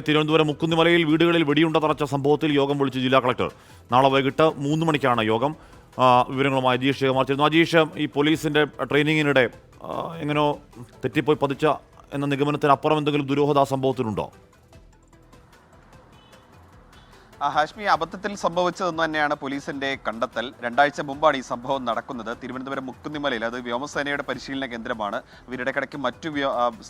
തിരുവനന്തപുരം മുക്കുന്നിമലയിൽ വീടുകളിൽ വെടിയുണ്ട തറച്ച സംഭവത്തിൽ യോഗം വിളിച്ചു ജില്ലാ കളക്ടർ. നാളെ വൈകിട്ട് മൂന്ന് മണിക്കാണ് യോഗം. വിവരങ്ങളുമായി അജീഷ് ശേഖമാർ ചേരുന്നു. അജീഷ് ഈ പോലീസിന്റെ ട്രെയിനിങ്ങിനിടെ എങ്ങനെയോ തെറ്റിപ്പോയി പതിച്ച എന്ന നിഗമനത്തിനപ്പുറം എന്തെങ്കിലും ദുരൂഹത സംഭവത്തിലുണ്ടോ? ഹാഷ്മി അബദ്ധത്തിൽ സംഭവിച്ചതെന്ന് തന്നെയാണ് പോലീസിന്റെ കണ്ടെത്തൽ. രണ്ടാഴ്ച മുമ്പാണ് ഈ സംഭവം നടക്കുന്നത്. തിരുവനന്തപുരം മുക്കുന്നിമലയിൽ അത് വ്യോമസേനയുടെ പരിശീലന കേന്ദ്രമാണ്. ഇവരിടക്കിടയ്ക്ക് മറ്റു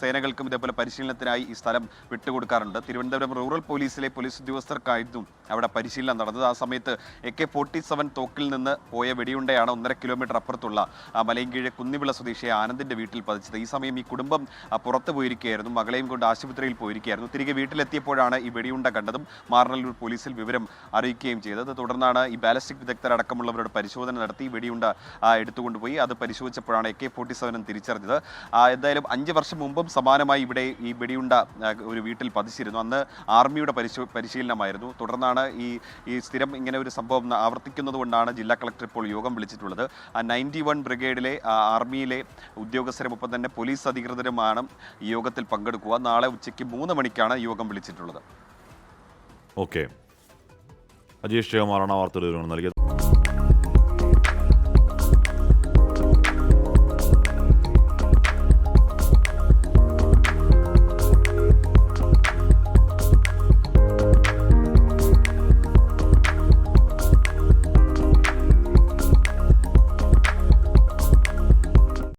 സേനകൾക്കും ഇതേപോലെ പരിശീലനത്തിനായി ഈ സ്ഥലം വിട്ടുകൊടുക്കാറുണ്ട്. തിരുവനന്തപുരം റൂറൽ പോലീസിലെ പോലീസ് ഉദ്യോഗസ്ഥർക്കായിരുന്നു അവിടെ പരിശീലനം നടന്നത്. ആ സമയത്ത് എ കെ ഫോർട്ടി സെവൻ തോക്കിൽ നിന്ന് പോയ വെടിയുണ്ടയാണ് ഒന്നര കിലോമീറ്റർ അപ്പുറത്തുള്ള മലയൻകീഴ് കുന്നിവിള സ്വദേശിയെ ആനന്ദിന്റെ വീട്ടിൽ പതിച്ചത്. ഈ സമയം ഈ കുടുംബം പുറത്ത് പോയിരിക്കുകയായിരുന്നു. മകളെയും കൊണ്ട് ആശുപത്രിയിൽ പോയിരിക്കുകയായിരുന്നു. തിരികെ വീട്ടിലെത്തിയപ്പോഴാണ് ഈ വെടിയുണ്ട കണ്ടതും മാറനല്ലൂർ പോലീസിൽ വിവരം അറിയിക്കുകയും ചെയ്തത് തുടർന്നാണ് ഈ ബാലിസ്റ്റിക് വിദഗ്ധരടക്കമുള്ളവരുടെ പരിശോധന നടത്തി വെടിയുണ്ട എടുത്തുകൊണ്ടുപോയി. അത് പരിശോധിച്ചപ്പോഴാണ് എ കെ ഫോർട്ടി സെവനും തിരിച്ചറിഞ്ഞത്. എന്തായാലും അഞ്ച് വർഷം മുമ്പും സമാനമായി ഇവിടെ ഈ വെടിയുണ്ട ഒരു വീട്ടിൽ പതിച്ചിരുന്നു. അന്ന് ആർമിയുടെ പരിശോ പരിശീലനമായിരുന്നു. തുടർന്നാണ് ഈ ഈ സ്ഥിരം ഇങ്ങനെ ഒരു സംഭവം ആവർത്തിക്കുന്നത് കൊണ്ടാണ് ജില്ലാ കളക്ടർ ഇപ്പോൾ യോഗം വിളിച്ചിട്ടുള്ളത്. നയന്റി വൺ ബ്രിഗേഡിലെ ആർമിയിലെ ഉദ്യോഗസ്ഥരുമൊപ്പം തന്നെ പോലീസ് അധികൃതരുമാണ് യോഗത്തിൽ പങ്കെടുക്കുക. നാളെ ഉച്ചയ്ക്ക് മൂന്ന് മണിക്കാണ് യോഗം വിളിച്ചിട്ടുള്ളത്. ഓക്കെ. അജീഷ് ആ വാർത്തയുടെ വിവരങ്ങൾ നൽകിയത്